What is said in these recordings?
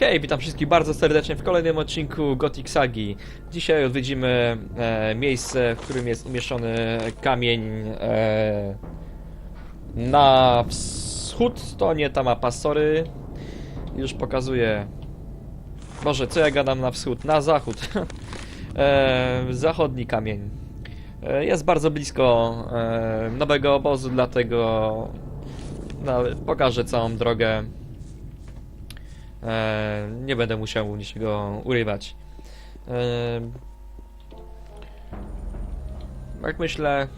Hej, witam wszystkich bardzo serdecznie w kolejnym odcinku Gothic Sagi. Dzisiaj odwiedzimy e, miejsce, w którym jest umieszczony kamień e, na wschód. To nie ta mapa, sorry. Już pokazuję. Boże, co ja gadam na wschód? Na zachód. e, zachodni kamień. E, jest bardzo blisko e, nowego obozu, dlatego no, pokażę całą drogę. E, nie będę musiał niczego urywać. E, jak myślę,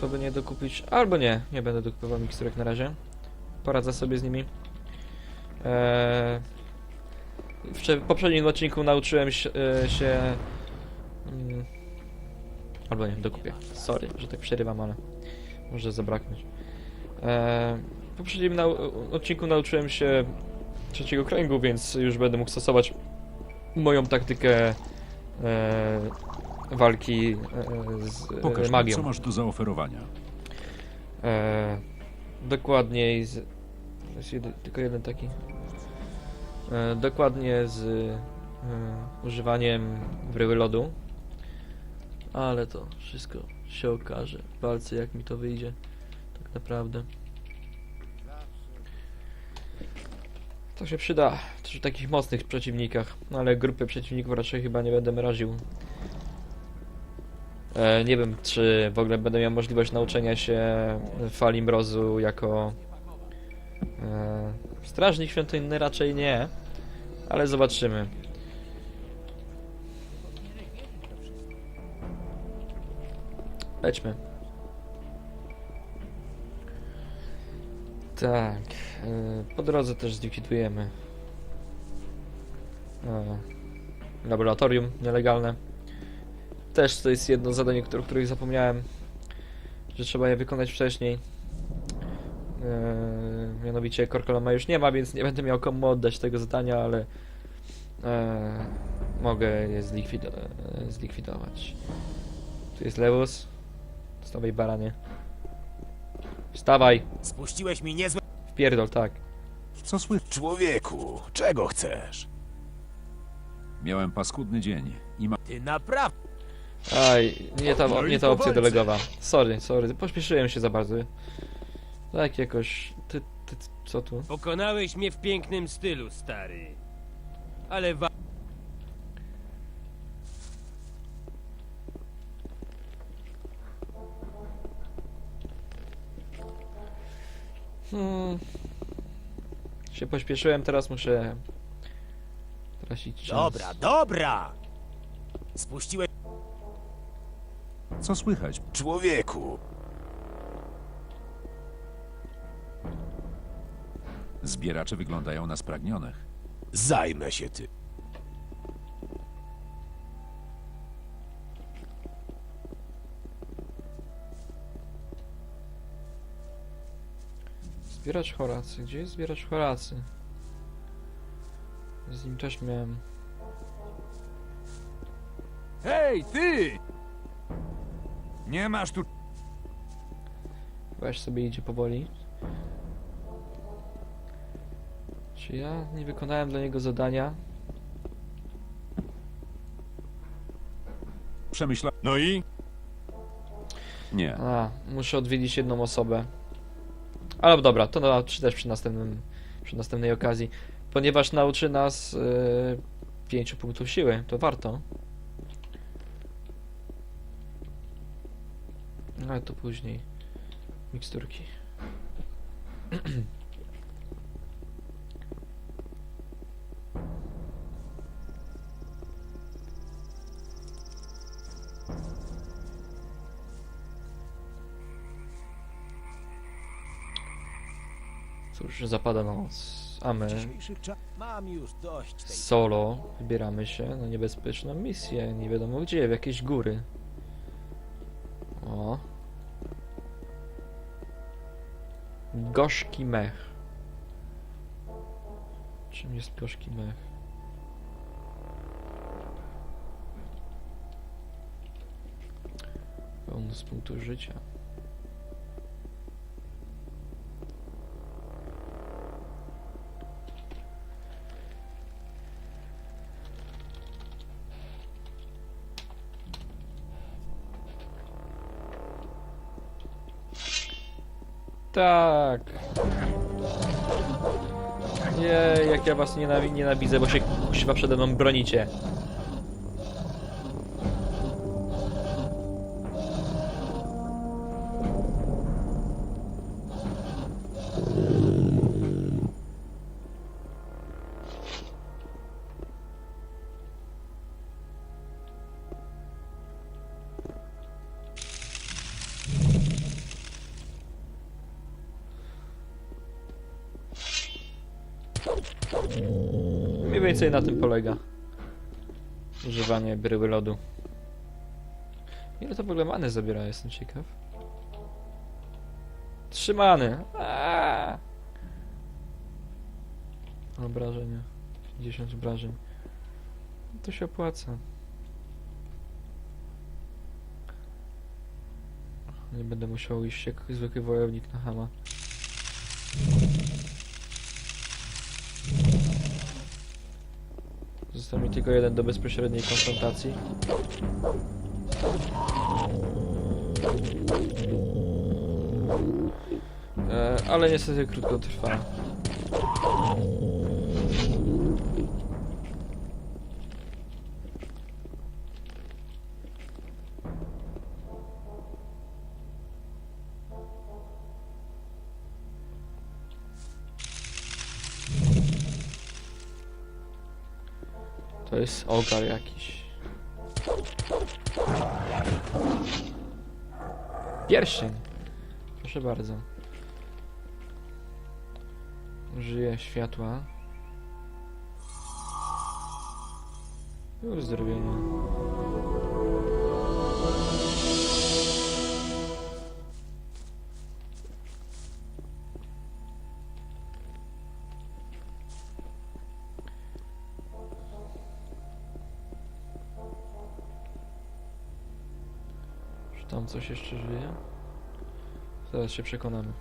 co by nie dokupić, albo nie, nie będę dokupywał miksturek na razie. Poradzę sobie z nimi. E, w poprzednim odcinku nauczyłem się, e, mm, albo nie, dokupię. Sorry, że tak przerywam, ale może zabraknąć. E, w poprzednim odcinku nauczyłem się trzeciego kręgu, więc już będę mógł stosować moją taktykę e, walki e, z e, Pokaż mi, magią. co masz do zaoferowania. E, dokładniej z... to Jest jeden, tylko jeden taki. E, dokładnie z e, używaniem bryły lodu. Ale to wszystko się okaże w walce, jak mi to wyjdzie. Tak naprawdę. To się przyda przy takich mocnych przeciwnikach, no ale grupy przeciwników raczej chyba nie będę mraził. E, nie wiem, czy w ogóle będę miał możliwość nauczenia się fali mrozu jako e, strażnik świątynny, raczej nie, ale zobaczymy. Lećmy. Tak, po drodze też zlikwidujemy e, laboratorium nielegalne. Też to jest jedno zadanie, o których zapomniałem, że trzeba je wykonać wcześniej. Eee, mianowicie Korkoloma już nie ma, więc nie będę miał komu oddać tego zadania, ale eee, mogę je zlikwido e, zlikwidować. Tu jest Lewus. Wstawaj baranie. Wstawaj! Spuściłeś mi niezłe... Wpierdol, tak. Co słychać? Człowieku, czego chcesz? Miałem paskudny dzień i ma... Ty naprawdę... Aj, nie ta, nie ta opcja delegowa. Sorry, sorry, pośpieszyłem się za bardzo. Tak jakoś... Ty, ty, co tu? Pokonałeś mnie w pięknym stylu, stary. Ale wa... Hmm. Się pośpieszyłem, teraz muszę tracić czas. Dobra, dobra! Spuściłeś... Co słychać? Człowieku! Zbieracze wyglądają na spragnionych. Zajmę się ty. Zbieracz Horacy. Gdzie jest zbieracz Horacy? Z nim też miałem. Hej, ty! Nie masz tu... Weź sobie idzie powoli. Czy ja nie wykonałem dla niego zadania? Przemyśla... No i? Nie. A, muszę odwiedzić jedną osobę. Ale dobra, to na, też przy następnym, przy następnej okazji. Ponieważ nauczy nas yy, 5 punktów siły, to warto. Ale to później. Miksturki. Cóż, zapada noc. A my solo wybieramy się na niebezpieczną misję. Nie wiadomo gdzie, w jakieś góry. O. Gorzki mech. Czym jest gorzki mech? Pełno z punktu życia. Tak. Jej, jak ja was nienawi nienawidzę, bo się kuźwa przede mną bronicie. Więcej na tym polega. Używanie bryły lodu. Ile to w ogóle many zabiera, jestem ciekaw. Trzymany. Obrażenia. 50 obrażeń. To się opłaca. Nie będę musiał iść jak zwykły wojownik na hama. Został mi tylko jeden do bezpośredniej konfrontacji. E, ale niestety krótko trwa. Jest ogar jakiś. Pierścień. Proszę bardzo. Użyję światła. Uzdrowienie. Coś jeszcze żyje? Zaraz się przekonamy.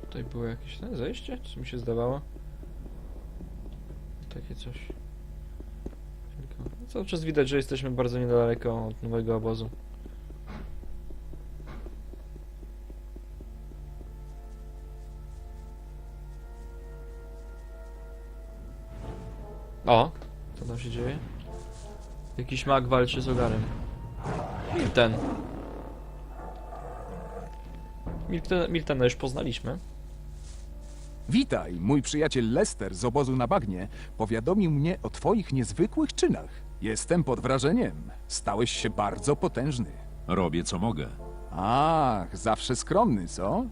Tutaj było jakieś ne, zejście? Czy mi się zdawało? Takie coś. Cały czas widać, że jesteśmy bardzo niedaleko od nowego obozu. O! Co tam się dzieje? Jakiś mag walczy z ogarem. Milten. Milten, Miltena już poznaliśmy. Witaj, mój przyjaciel Lester z obozu na bagnie powiadomił mnie o twoich niezwykłych czynach. Jestem pod wrażeniem. Stałeś się bardzo potężny. Robię co mogę. Ach, zawsze skromny, co?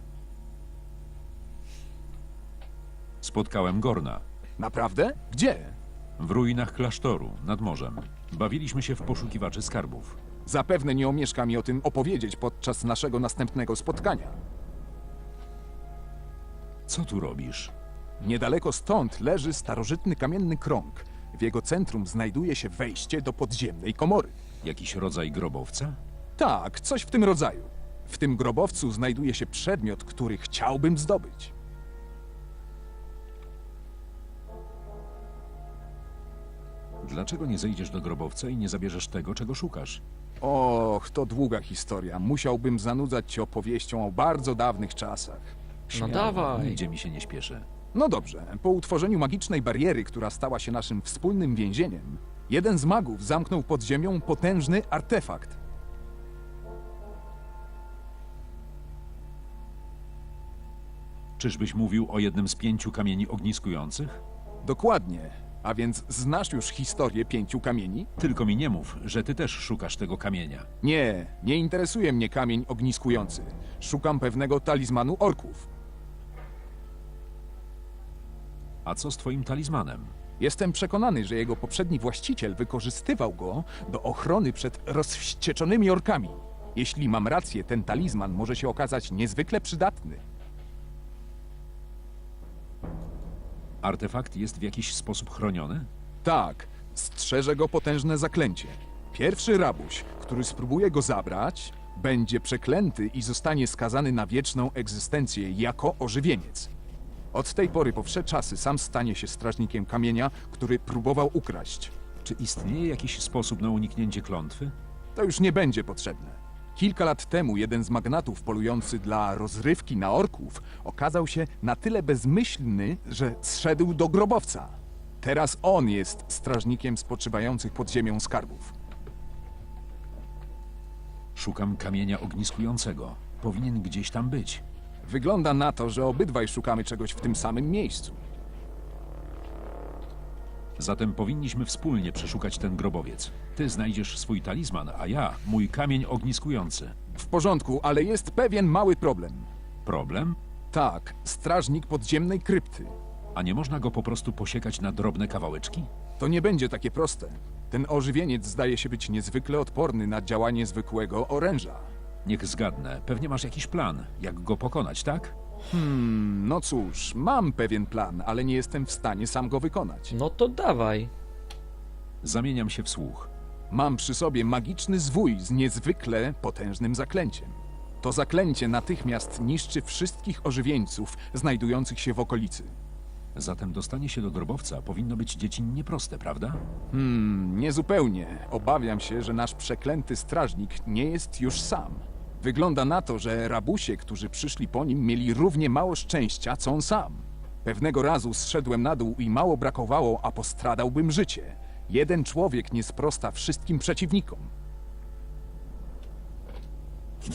Spotkałem Gorna. Naprawdę? Gdzie? W ruinach klasztoru, nad morzem. Bawiliśmy się w poszukiwaczy skarbów. Zapewne nie omieszka mi o tym opowiedzieć podczas naszego następnego spotkania. Co tu robisz? Niedaleko stąd leży starożytny kamienny krąg. W jego centrum znajduje się wejście do podziemnej komory. Jakiś rodzaj grobowca? Tak, coś w tym rodzaju. W tym grobowcu znajduje się przedmiot, który chciałbym zdobyć. Dlaczego nie zejdziesz do grobowca i nie zabierzesz tego, czego szukasz? Och, to długa historia. Musiałbym zanudzać cię opowieścią o bardzo dawnych czasach. No dawaj. Nigdzie mi się nie śpieszy. No dobrze, po utworzeniu magicznej bariery, która stała się naszym wspólnym więzieniem, jeden z magów zamknął pod ziemią potężny artefakt. Czyżbyś mówił o jednym z pięciu kamieni ogniskujących? Dokładnie. A więc znasz już historię pięciu kamieni? Tylko mi nie mów, że ty też szukasz tego kamienia. Nie, nie interesuje mnie kamień ogniskujący. Szukam pewnego talizmanu orków. A co z twoim talizmanem? Jestem przekonany, że jego poprzedni właściciel wykorzystywał go do ochrony przed rozwścieczonymi orkami. Jeśli mam rację, ten talizman może się okazać niezwykle przydatny. Artefakt jest w jakiś sposób chroniony? Tak, strzeże go potężne zaklęcie. Pierwszy rabuś, który spróbuje go zabrać, będzie przeklęty i zostanie skazany na wieczną egzystencję jako ożywieniec. Od tej pory po wsze czasy sam stanie się strażnikiem kamienia, który próbował ukraść. Czy istnieje jakiś sposób na uniknięcie klątwy? To już nie będzie potrzebne. Kilka lat temu jeden z magnatów polujący dla rozrywki na orków okazał się na tyle bezmyślny, że zszedł do grobowca. Teraz on jest strażnikiem spoczywających pod ziemią skarbów. Szukam kamienia ogniskującego. Powinien gdzieś tam być. Wygląda na to, że obydwaj szukamy czegoś w tym samym miejscu. Zatem powinniśmy wspólnie przeszukać ten grobowiec. Ty znajdziesz swój talizman, a ja mój kamień ogniskujący. W porządku, ale jest pewien mały problem. Problem? Tak, strażnik podziemnej krypty. A nie można go po prostu posiekać na drobne kawałeczki? To nie będzie takie proste. Ten ożywieniec zdaje się być niezwykle odporny na działanie zwykłego oręża. Niech zgadnę, pewnie masz jakiś plan, jak go pokonać, tak? Hmm, no cóż, mam pewien plan, ale nie jestem w stanie sam go wykonać. No to dawaj. Zamieniam się w słuch. Mam przy sobie magiczny zwój z niezwykle potężnym zaklęciem. To zaklęcie natychmiast niszczy wszystkich ożywieńców znajdujących się w okolicy. Zatem dostanie się do grobowca powinno być dziecinnie proste, prawda? Hmm, niezupełnie. Obawiam się, że nasz przeklęty strażnik nie jest już sam. Wygląda na to, że rabusie, którzy przyszli po nim, mieli równie mało szczęścia, co on sam. Pewnego razu zszedłem na dół i mało brakowało, a postradałbym życie. Jeden człowiek nie sprosta wszystkim przeciwnikom.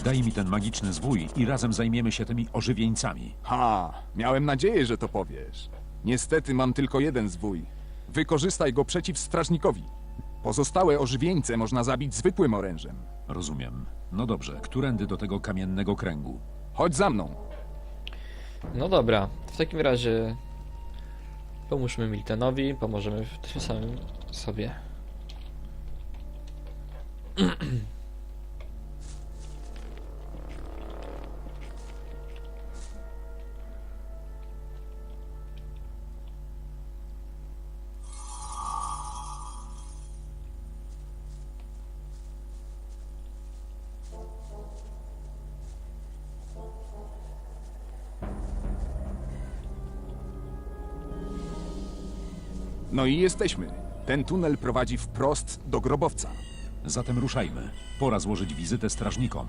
Daj mi ten magiczny zwój i razem zajmiemy się tymi ożywieńcami. Ha, miałem nadzieję, że to powiesz. Niestety mam tylko jeden zwój. Wykorzystaj go przeciw strażnikowi. Pozostałe ożywieńce można zabić zwykłym orężem. Rozumiem. No dobrze, którędy do tego kamiennego kręgu? Chodź za mną. No dobra, w takim razie pomóżmy Miltenowi, pomożemy w tym samym sobie. No i jesteśmy. Ten tunel prowadzi wprost do grobowca. Zatem ruszajmy. Pora złożyć wizytę strażnikom.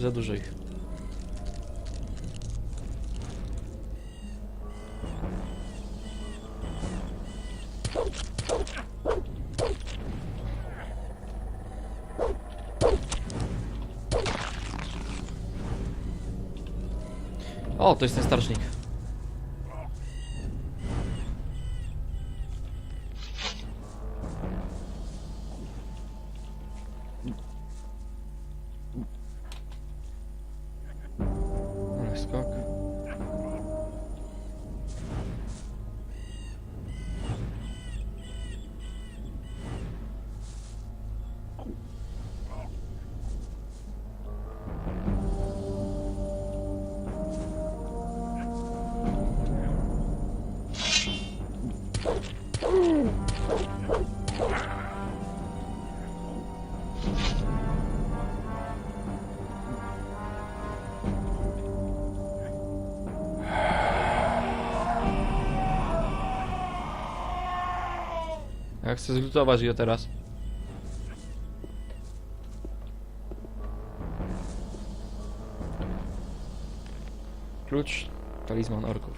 Za dużo ich. O, to jest ten strażnik. Skok. Ja chcę zlutować go teraz. Klucz, talizman orków.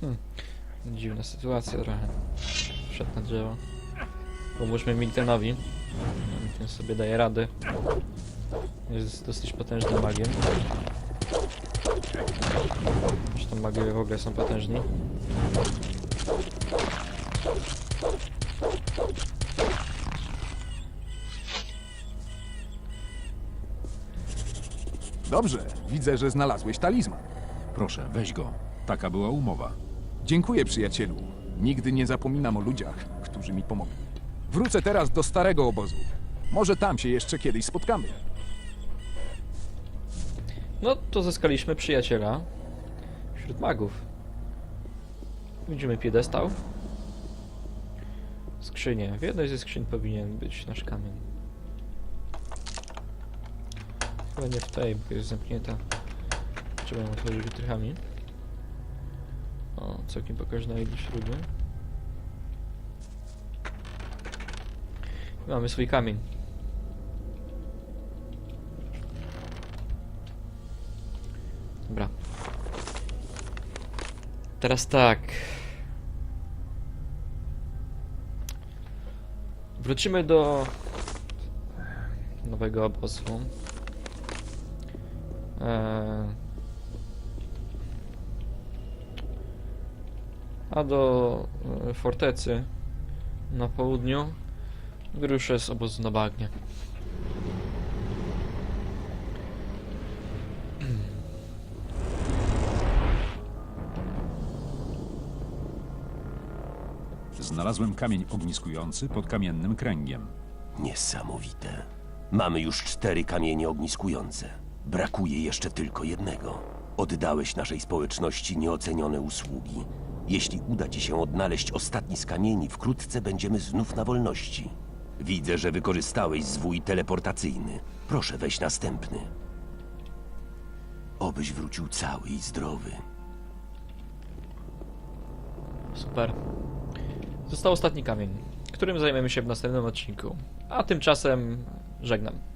Hmm. Dziwna sytuacja trochę. Wszedł na drzewo. Pomóżmy Miltenowi. Milten sobie daje rady. Jest dosyć potężnym magiem. Zresztą magowie w ogóle są potężni. Dobrze, Widzę, że znalazłeś talizman. Proszę, weź go. Taka była umowa. Dziękuję, przyjacielu. Nigdy nie zapominam o ludziach, którzy mi pomogli. Wrócę teraz do starego obozu. Może tam się jeszcze kiedyś spotkamy. No to zyskaliśmy przyjaciela wśród magów. Widzimy piedestał. Skrzynie. W jednej ze skrzyń powinien być nasz kamień. Chyba nie w tej, bo jest zamknięta. Trzeba ją otworzyć wytrychami. O, całkiem pokaźna ilość śruby. Mamy swój kamień. Dobra. Teraz tak. Wrócimy do nowego obozu. Eee... A do e, fortecy na południu wyruszę z obozu na bagnie. Znalazłem kamień ogniskujący pod kamiennym kręgiem. Niesamowite. Mamy już cztery kamienie ogniskujące. Brakuje jeszcze tylko jednego. Oddałeś naszej społeczności nieocenione usługi. Jeśli uda ci się odnaleźć ostatni z kamieni, wkrótce będziemy znów na wolności. Widzę, że wykorzystałeś zwój teleportacyjny. Proszę weź następny. Obyś wrócił cały i zdrowy. Super. Został ostatni kamień, którym zajmiemy się w następnym odcinku. A tymczasem żegnam.